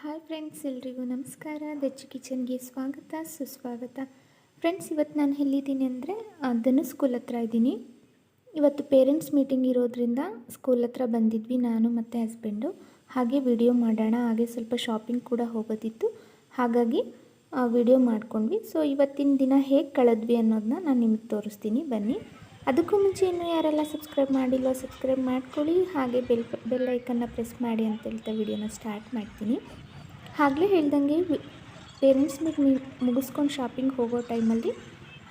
Hi friends, ಎಲ್ರಿಗೂ ನಮಸ್ಕಾರ. ದಚ್ಚು ಕಿಚನ್ಗೆ ಸ್ವಾಗತ, ಸುಸ್ವಾಗತ. ಫ್ರೆಂಡ್ಸ್, ಇವತ್ತು ನಾನು ಎಲ್ಲಿದ್ದೀನಿ ಅಂದರೆ ಧನು ಸ್ಕೂಲ್ ಹತ್ರ ಇದ್ದೀನಿ. ಇವತ್ತು ಪೇರೆಂಟ್ಸ್ ಮೀಟಿಂಗ್ ಇರೋದ್ರಿಂದ ಸ್ಕೂಲ್ ಹತ್ರ ಬಂದಿದ್ವಿ ನಾನು ಮತ್ತು ಹಸ್ಬೆಂಡು. ಹಾಗೆ ವಿಡಿಯೋ ಮಾಡೋಣ, ಹಾಗೆ ಸ್ವಲ್ಪ ಶಾಪಿಂಗ್ ಕೂಡ ಹೋಗೋದಿತ್ತು. ಹಾಗಾಗಿ ವಿಡಿಯೋ ಮಾಡ್ಕೊಂಡ್ವಿ. ಸೊ, ಇವತ್ತಿನ ದಿನ ಹೇಗೆ ಕಳೆದ್ವಿ ಅನ್ನೋದನ್ನ ನಾನು ನಿಮಗೆ ತೋರಿಸ್ತೀನಿ. ಬನ್ನಿ. ಅದಕ್ಕೂ ಮುಂಚೆ ಇನ್ನೂ ಯಾರೆಲ್ಲ ಸಬ್ಸ್ಕ್ರೈಬ್ ಮಾಡಿಲ್ಲ ಸಬ್ಸ್ಕ್ರೈಬ್ ಮಾಡ್ಕೊಳ್ಳಿ. ಹಾಗೆ ಬೆಲ್ ಬೆಲ್ ಐಕನ್ನ ಪ್ರೆಸ್ ಮಾಡಿ ಅಂತ ಹೇಳ್ತಾ ವಿಡಿಯೋನ ಸ್ಟಾರ್ಟ್ ಮಾಡ್ತೀನಿ. ಹಾಗಲೇ ಹೇಳ್ದಂಗೆ ಪೇರೆಂಟ್ಸ್ ಮೀಟ್ ಮುಗಿಸ್ಕೊಂಡು ಶಾಪಿಂಗ್ ಹೋಗೋ ಟೈಮಲ್ಲಿ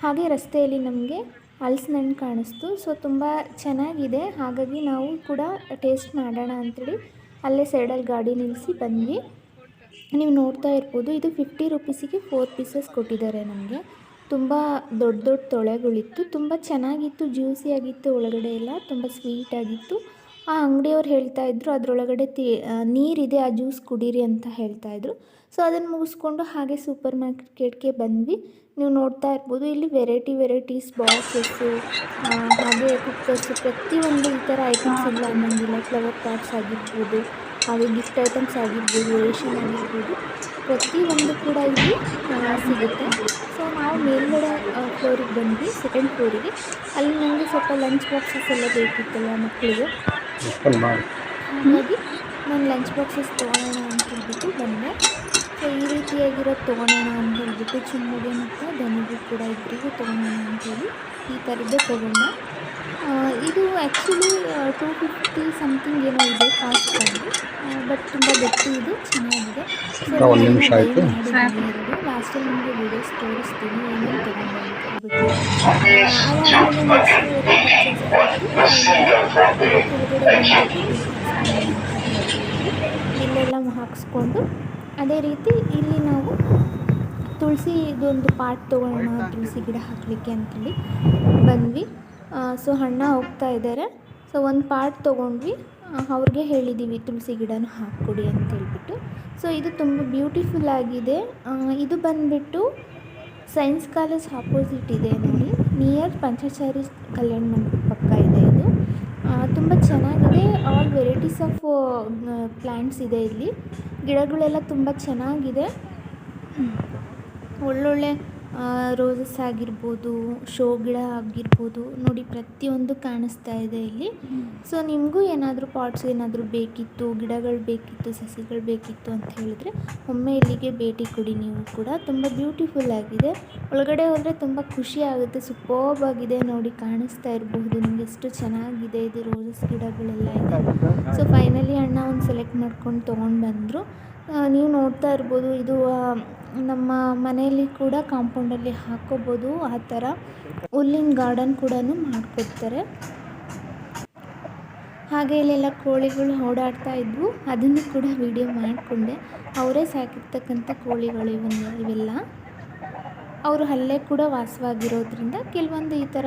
ಹಾಗೆ ರಸ್ತೆಯಲ್ಲಿ ನಮಗೆ ಹಲ್ಸಿನ ಹಣ್ಣು ಕಾಣಿಸ್ತು. ಸೊ ತುಂಬ ಚೆನ್ನಾಗಿದೆ. ಹಾಗಾಗಿ ನಾವು ಕೂಡ ಟೇಸ್ಟ್ ಮಾಡೋಣ ಅಂಥೇಳಿ ಅಲ್ಲೇ ಸೈಡಲ್ಲಿ ಗಾಡಿ ನಿಲ್ಲಿಸಿ ಬಂದ್ವಿ. ನೀವು ನೋಡ್ತಾ ಇರ್ಬೋದು, ಇದು ಫಿಫ್ಟಿ ರುಪೀಸಿಗೆ ಫೋರ್ ಪೀಸಸ್ ಕೊಟ್ಟಿದ್ದಾರೆ ನಮಗೆ. ತುಂಬ ದೊಡ್ಡ ದೊಡ್ಡ ತೊಳೆಗಳಿತ್ತು. ತುಂಬ ಚೆನ್ನಾಗಿತ್ತು ಜ್ಯೂಸಿಯಾಗಿತ್ತು ಒಳಗಡೆ ಎಲ್ಲ, ತುಂಬ ಸ್ವೀಟಾಗಿತ್ತು ಆ ಅಂಗಡಿಯವ್ರು ಹೇಳ್ತಾ ಇದ್ರು, ಅದರೊಳಗಡೆ ತಿ ನೀರಿದೆ, ಆ ಜ್ಯೂಸ್ ಕುಡೀರಿ ಅಂತ ಹೇಳ್ತಾ ಇದ್ರು. ಸೊ ಅದನ್ನು ಮುಗಿಸ್ಕೊಂಡು ಹಾಗೆ ಸೂಪರ್ ಮಾರ್ಕೆಟ್ಗೆ ಬಂದ್ವಿ. ನೀವು ನೋಡ್ತಾ ಇರ್ಬೋದು, ಇಲ್ಲಿ ವೆರೈಟಿ ವೆರೈಟೀಸ್ ಬಾಕ್ಸಸ್ಸು ಹಾಗೆ ಕುಕ್ಕರ್ಸು, ಪ್ರತಿಯೊಂದು ಈ ಥರ ಐಟಮ್ಸ್ ಎಲ್ಲ ಅನ್ನೋಂಗಿಲ್ಲ ಫ್ಲವರ್ ಪಾಟ್ಸ್ ಆಗಿರ್ಬೋದು. ಹಾಗೆ ಗಿಫ್ಟ್ ಐಟಮ್ಸ್ ಆಗಿರ್ಬೋದು ರೇಷನ್ ಆಗಿರ್ಬೋದು ಪ್ರತಿಯೊಂದು ಕೂಡ ಇಲ್ಲಿ ಸಿಗುತ್ತೆ. ಸೊ ನಾವು ಮೇಲ್ಗಡೆ ಫ್ಲೋರಿಗೆ ಬಂದ್ವಿ ಸೆಕೆಂಡ್ ಫ್ಲೋರಿಗೆ ಅಲ್ಲಿ ನನಗೆ ಸ್ವಲ್ಪ ಲಂಚ್ ಬಾಕ್ಸಸ್ ಎಲ್ಲ ಬೇಕಿತ್ತಲ್ಲ ಮಕ್ಕಳಿಗೆ. ಹಾಗಾಗಿ ನಾನು ಲಂಚ್ ಬಾಕ್ಸಸ್ ತೊಗೊಳೋಣ ಅಂತ ಹೇಳ್ಬಿಟ್ಟು ಬಂದೆ. ಸೊ ಈ ರೀತಿಯಾಗಿರೋದು ತೊಗೊಳೋಣ ಅಂತ ಹೇಳ್ಬಿಟ್ಟು ಚಿನ್ನಿಗೆ ಮತ್ತು ಧನಿಗೂ ಕೂಡ ಇಬ್ಬರಿಗೂ ತೊಗೊಳೋಣ ಅಂತೇಳಿ ಈ ಥರದ್ದೇ ತೊಗೊಂಡೆ ಇದು ಆ್ಯಕ್ಚುಲಿ ಟೂ ಫಿಫ್ಟಿ ಸಮಥಿಂಗ್ ಏನೋ ಇದೆ ಕಾಸ್ಟ್ ಬಂದು ಬಟ್ ತುಂಬ ಗಟ್ಟಿ ಇದೆ ಚೆನ್ನಾಗಿದೆ. ಸೊ ಒಂದು ನಿಮಿಷ ಆಯ್ತು. ಲಾಸ್ಟಲ್ಲಿ ನಿಮಗೆ ವಿಡಿಯೋಸ್ ತೋರಿಸ್ತೀನಿ ಏನೇನು ತೊಗೊಂಡೆ ಇಲ್ಲೆಲ್ಲ ಹಾಕಿಸ್ಕೊಂಡು ಅದೇ ರೀತಿ ಇಲ್ಲಿ ನಾವು ತುಳಸಿ ಇದೊಂದು ಪಾಟ್ ತೊಗೊಳ್ಳೋಣ ತುಳಸಿ ಗಿಡ ಹಾಕಲಿಕ್ಕೆ ಅಂತೇಳಿ ಬಂದ್ವಿ. ಸೊ ಅಣ್ಣ ಹೋಗ್ತಾ ಇದ್ದಾರೆ. ಸೊ ಒಂದು ಪಾರ್ಟ್ ತೊಗೊಂಡ್ವಿ. ಅವ್ರಿಗೆ ಹೇಳಿದ್ದೀವಿ ತುಳಸಿ ಗಿಡನೂ ಹಾಕ್ಕೊಡಿ ಅಂತ ಹೇಳ್ಬಿಟ್ಟು. ಸೊ ಇದು ತುಂಬ ಬ್ಯೂಟಿಫುಲ್ ಆಗಿದೆ. ಇದು ಬಂದುಬಿಟ್ಟು ಸೈನ್ಸ್ ಕಾಲೇಜ್ ಆಪೋಸಿಟ್ ಇದೆ ನೋಡಿ. ನಿಯರ್ ಪಂಚಾಚಾರಿ ಕಲ್ಯಾಣ ಮಂಟಪ ಪಕ್ಕ ಇದೆ ಇದು. ತುಂಬ ಚೆನ್ನಾಗಿದೆ. ಆಲ್ ವೆರೈಟೀಸ್ ಆಫ್ ಪ್ಲ್ಯಾಂಟ್ಸ್ ಇದೆ ಇಲ್ಲಿ. ಗಿಡಗಳೆಲ್ಲ ತುಂಬ ಚೆನ್ನಾಗಿದೆ. ಒಳ್ಳೊಳ್ಳೆ ರೋಸಸ್ ಆಗಿರ್ಬೋದು ಶೋ ಗಿಡ ಆಗಿರ್ಬೋದು, ನೋಡಿ ಪ್ರತಿಯೊಂದು ಕಾಣಿಸ್ತಾ ಇದೆ ಇಲ್ಲಿ. ಸೊ ನಿಮಗೂ ಏನಾದರೂ ಪಾಟ್ಸ್ ಏನಾದರೂ ಬೇಕಿತ್ತು, ಗಿಡಗಳು ಬೇಕಿತ್ತು, ಸಸಿಗಳು ಬೇಕಿತ್ತು ಅಂತ ಹೇಳಿದ್ರೆ ಒಮ್ಮೆ ಇಲ್ಲಿಗೆ ಭೇಟಿ ಕೊಡಿ. ನೀವು ಕೂಡ ತುಂಬ ಬ್ಯೂಟಿಫುಲ್ ಆಗಿದೆ. ಒಳಗಡೆ ಹೋದರೆ ತುಂಬ ಖುಷಿ ಆಗುತ್ತೆ ಸೂಪರ್ಬ್ ಆಗಿದೆ. ನೋಡಿ ಕಾಣಿಸ್ತಾ ಇರಬಹುದು ನಿಮಗೆ ಎಷ್ಟು ಚೆನ್ನಾಗಿದೆ ಇದು ರೋಸಸ್ ಗಿಡಗಳೆಲ್ಲ ಇದೆ. ಸೊ ಫೈನಲಿ ಅಣ್ಣ ಒಂದು ಸೆಲೆಕ್ಟ್ ಮಾಡ್ಕೊಂಡು ತೊಗೊಂಡು ಬಂದರು. ನೀವು ನೋಡ್ತಾ ಇರ್ಬೋದು, ಇದು ನಮ್ಮ ಮನೆಯಲ್ಲಿ ಕೂಡ ಕಾಂಪೌಂಡಲ್ಲಿ ಹಾಕೋಬೋದು ಆ ಥರ. ಹುಲ್ಲಿನ ಗಾರ್ಡನ್ ಕೂಡ ಮಾಡಿಕೊಡ್ತಾರೆ. ಹಾಗೆ ಇಲ್ಲೆಲ್ಲ ಕೋಳಿಗಳು ಓಡಾಡ್ತಾ ಇದ್ವು. ಅದನ್ನು ಕೂಡ ವಿಡಿಯೋ ಮಾಡಿಕೊಂಡೆ. ಅವರೇ ಸಾಕಿರ್ತಕ್ಕಂಥ ಕೋಳಿಗಳು ಇವನ್ನ, ಇವೆಲ್ಲ. ಅವರು ಅಲ್ಲೇ ಕೂಡ ವಾಸವಾಗಿರೋದ್ರಿಂದ ಕೆಲವೊಂದು ಈ ಥರ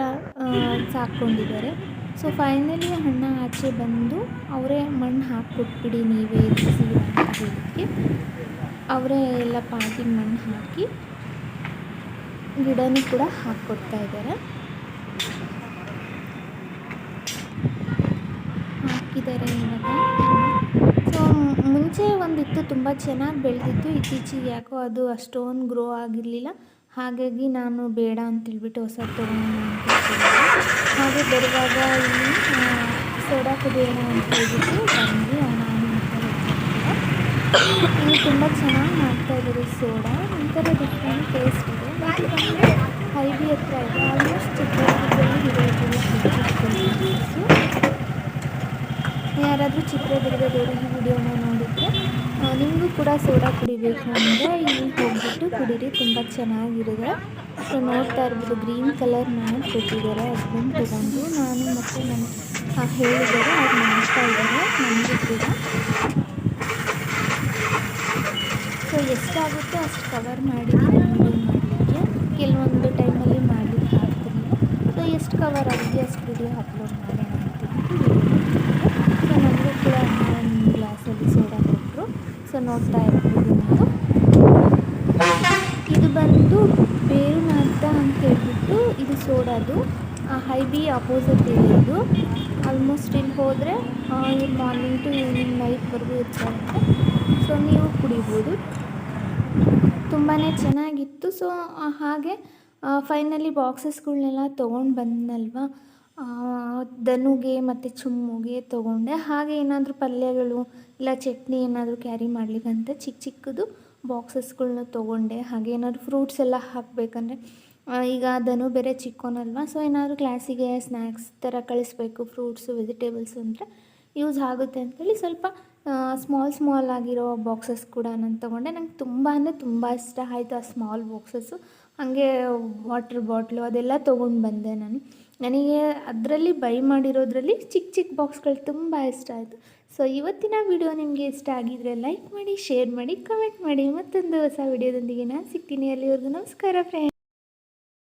ಸಾಕ್ಕೊಂಡಿದ್ದಾರೆ. ಸೊ ಫೈನಲಿ ಅಣ್ಣ ಆಚೆ ಬಂದು ಅವರೇ ಮಣ್ಣು ಹಾಕಿಬಿಟ್ಬಿಡಿ ನೀವೇ ಹೇಳಿಕ್ಕೆ ಅವರೇ ಎಲ್ಲ ಪಾಟಿಗೆ ಮಣ್ಣು ಹಾಕಿ ಗಿಡನೂ ಕೂಡ ಹಾಕ್ಕೊಡ್ತಾ ಇದ್ದಾರೆ. ಹಾಕಿದ್ದಾರೆ ಇವಾಗ. ಸೊ ಮುಂಚೆ ಒಂದಿತ್ತು ತುಂಬ ಚೆನ್ನಾಗಿ ಬೆಳೆದಿತ್ತು. ಇತ್ತೀಚೆಗೆ ಯಾಕೋ ಅದು ಅಷ್ಟೊಂದು ಗ್ರೋ ಆಗಿರಲಿಲ್ಲ. ಹಾಗಾಗಿ ನಾನು ಬೇಡ ಅಂತೇಳ್ಬಿಟ್ಟು ಹೊಸ ತೊಗೊಳೋಣ ಹಾಗೆ ಬರುವಾಗ ಇಲ್ಲಿ ಸೋಡಾ ಕುಡಿಯೋಣ ಅಂತ ಹೇಳಿಬಿಟ್ಟು ಬಂದು ನಾನು. ಇಲ್ಲಿ ತುಂಬ ಚೆನ್ನಾಗಿ ಮಾಡ್ತಾ ಇದ್ದಾರೆ ಸೋಡಾ. ಒಂಥರ ಡಿಫ್ರೆಂಟ್ ಟೇಸ್ಟ್ ಇದೆ. ಹೈಬಿ ಹತ್ರ ಇದೆ. ಆಲ್ಮೋಸ್ಟ್ ಚಿತ್ರದುರ್ಗದಲ್ಲಿ ಇರೋದು ಯಾರಾದರೂ ಚಿತ್ರದುರ್ಗದವರು ಈ ವಿಡಿಯೋನ ನೋಡಿದರೆ ನಿಮಗೂ ಕೂಡ ಸೋಡಾ ಕುಡಿಬೇಕು ಅಂದರೆ ಇಲ್ಲಿ ಹೋಗ್ಬಿಟ್ಟು ಕುಡೀರಿ. ತುಂಬ ಚೆನ್ನಾಗಿರುತ್ತೆ ಸೊ ನೋಡ್ತಾ ಇರ್ಬೋದು, ಗ್ರೀನ್ ಕಲರ್ ಮ್ಯಾಟ್ ಕೊಟ್ಟಿದ್ದಾರೆ. ಅದನ್ನು ತಗೊಂಡು ನಾನು ಮತ್ತು ನನ್ನ ಹೇಳಿದ್ದಾರೆ, ಅವ್ರು ಮಾಡ್ತಾ ಇದ್ದಾರೆ ನನಗೂ ಕೂಡ. ಸೊ ಎಷ್ಟಾಗುತ್ತೋ ಅಷ್ಟು ಕವರ್ ಮಾಡಿ ಮಾಡಲಿಕ್ಕೆ. ಕೆಲವೊಂದು ಟೈಮಲ್ಲಿ ಮಾಡಲಿಕ್ಕೆ ಹಾಕ್ತೀನಿ. ಸೊ ಎಷ್ಟು ಕವರ್ ಆಗಿದೆ ಅಷ್ಟು ವಿಡಿಯೋ ಅಪ್ಲೋಡ್ ಮಾಡೋಣ ಸೊ ನನಗೂ ಕೂಡ ಒಂದು ಗ್ಲಾಸಲ್ಲಿ ಸೋಡಾ ಕೊಟ್ಟರು. ಸೊ ನೋಡ್ತಾ ಇರ್ಬೋದು ಇದು ಬಂದು ಬೇರುನಾಥ ಅಂತ ಹೇಳ್ಬಿಟ್ಟು ಇದು ಸೋಡಾದು. ಹೈ ಬಿ ಅಪೋಸಿಟ್ ಇರೋದು ಆಲ್ಮೋಸ್ಟ್ ಇಲ್ಲಿ ಹೋದರೆ ಇಲ್ಲಿ ಮಾರ್ನಿಂಗ್ ಟು ಈವ್ನಿಂಗ್ ನೈಟ್ವರೆಗೂ ಇರ್ತಾರಂತೆ. ಸೊ, ನೀವು ಕುಡಿಬೋದು. ತುಂಬಾ ಚೆನ್ನಾಗಿತ್ತು. ಸೊ ಹಾಗೆ ಫೈನಲಿ ಬಾಕ್ಸಸ್ಗಳನ್ನೆಲ್ಲ ತೊಗೊಂಡು ಬಂದ್ನಲ್ವ? ಧನುಗೆ ಮತ್ತು ಚುಮ್ಮುಗೆ ತೊಗೊಂಡೆ. ಹಾಗೆ ಏನಾದರೂ ಪಲ್ಯಗಳು, ಇಲ್ಲ ಚಟ್ನಿ ಏನಾದರೂ ಕ್ಯಾರಿ ಮಾಡಲಿಕ್ಕಂತ ಚಿಕ್ಕ ಚಿಕ್ಕದು ಬಾಕ್ಸಸ್ಗಳ್ನ ತೊಗೊಂಡೆ, ಹಾಗೆ ಏನಾದ್ರು ಫ್ರೂಟ್ಸ್ ಎಲ್ಲ ಹಾಕಬೇಕಂದ್ರೆ ಈಗ ಅದನ್ನು ಬೇರೆ ಚಿಕ್ಕೋನಲ್ವ ಸೊ ಏನಾದರೂ ಕ್ಲಾಸಿಗೆ ಸ್ನ್ಯಾಕ್ಸ್ ಥರ ಕಳಿಸ್ಬೇಕು ಫ್ರೂಟ್ಸು ವೆಜಿಟೇಬಲ್ಸು ಅಂದರೆ ಯೂಸ್ ಆಗುತ್ತೆ ಅಂತೇಳಿ ಸ್ವಲ್ಪ ಸ್ಮಾಲ್ ಸ್ಮಾಲ್ ಆಗಿರೋ ಬಾಕ್ಸಸ್ ಕೂಡ ನಾನು ತೊಗೊಂಡೆ. ನಂಗೆ ತುಂಬ ಅಂದರೆ ತುಂಬ ಇಷ್ಟ ಆಯಿತು ಆ ಸ್ಮಾಲ್ ಬಾಕ್ಸಸ್ಸು ಹಾಗೆ ವಾಟರ್ ಬಾಟ್ಲು ಅದೆಲ್ಲ ತೊಗೊಂಡು ಬಂದೆ ನಾನು. ನನಗೆ ಅದರಲ್ಲಿ ಬೈ ಮಾಡಿರೋದ್ರಲ್ಲಿ ಚಿಕ್ಕ ಚಿಕ್ಕ ಬಾಕ್ಸ್ಗಳು ತುಂಬ ಇಷ್ಟ ಆಯಿತು. ಸೊ ಇವತ್ತಿನ ವಿಡಿಯೋ ನಿಮಗೆ ಇಷ್ಟ ಆಗಿದರೆ ಲೈಕ್ ಮಾಡಿ ಶೇರ್ ಮಾಡಿ ಕಮೆಂಟ್ ಮಾಡಿ. ಮತ್ತೊಂದು ಹೊಸ ವಿಡಿಯೋದೊಂದಿಗೆ ನಾನು ಸಿಗ್ತೀನಿ. ಅಲ್ಲಿವರೆಗೂ ನಮಸ್ಕಾರ ಫ್ರೆಂಡ್